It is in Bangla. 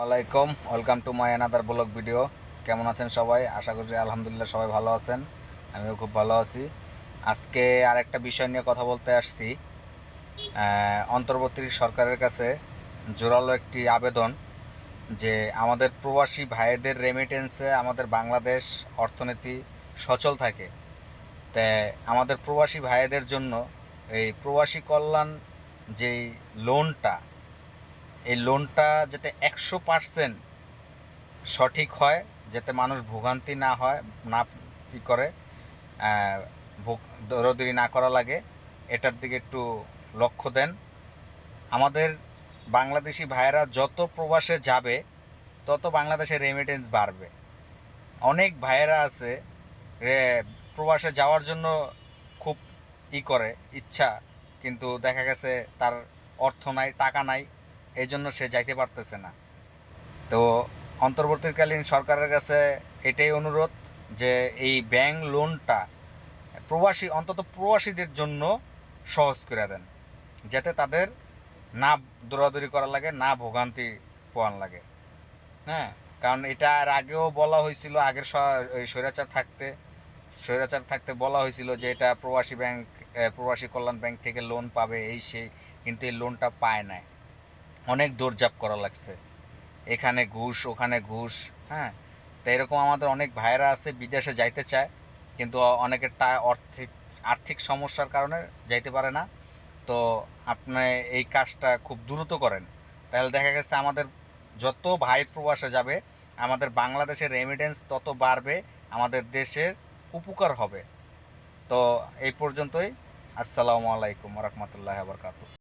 আলাইকুম welcome to my another blog video কেমন আছেন সবাই? আশা করছি আলহামদুলিল্লাহ সবাই ভালো আছেন। আমিও খুব ভালো আছি। আজকে আর একটা বিষয় নিয়ে কথা বলতে আসছি। অন্তর্বর্তী সরকারের কাছে জোরালো একটি আবেদন যে আমাদের প্রবাসী ভাইদের রেমিটেন্সে আমাদের বাংলাদেশ অর্থনীতি সচল থাকে। তে আমাদের প্রবাসী ভাইদের জন্য এই প্রবাসী কল্যাণ যেই লোনটা এই লোনটা যাতে একশো পার্সেন্ট সঠিক হয়, যাতে মানুষ ভোগান্তি না হয়, না ই করে দৌড়াদৌড়ি না করা লাগে, এটার দিকে একটু লক্ষ্য দেন। আমাদের বাংলাদেশি ভাইয়েরা যত প্রবাসে যাবে, তত বাংলাদেশের রেমিটেন্স বাড়বে। অনেক ভাইয়েরা আছে প্রবাসে যাওয়ার জন্য খুব ই করে, ইচ্ছা, কিন্তু দেখা গেছে তার অর্থ নাই, টাকা নাই। এই জন্য সে যাইতে পারতেছে না। তো অন্তর্বর্তীকালীন সরকারের কাছে এটাই অনুরোধ যে এই ব্যাংক লোনটা প্রবাসী, অন্তত প্রবাসীদের জন্য সহজ করে দেন, যাতে তাদের না দৌড়াদৌড়ি করা লাগে, না ভোগান্তি পোয়ান লাগে। হ্যাঁ কারণ এটা আর আগেও বলা হয়েছিল, আগের স্বৈরাচার থাকতে স্বৈরাচার থাকতে বলা হয়েছিল যে এটা প্রবাসী ব্যাংক প্রবাসী কল্যাণ ব্যাংক থেকে লোন পাবে, এই সেই কিন্তু এই লোনটা পায় না অনেক দৌড়জাপ করা লাগছে। এখানে ঘুষ, ওখানে ঘুষ হ্যাঁ? তো এরকম আমাদের অনেক ভাইয়েরা আছে, বিদেশে যাইতে চায়, কিন্তু অনেকের টা আর্থিক আর্থিক সমস্যার কারণে যাইতে পারে না। তো আপনি এই কাজটা খুব দ্রুত করেন। তাহলে দেখা গেছে আমাদের যত ভাই প্রবাসে যাবে, আমাদের বাংলাদেশের রেমিটেন্স তত বাড়বে, আমাদের দেশের উপকার হবে। তো এই পর্যন্তই। আসসালামু আলাইকুম রহমতুল্লাহ বরকাতু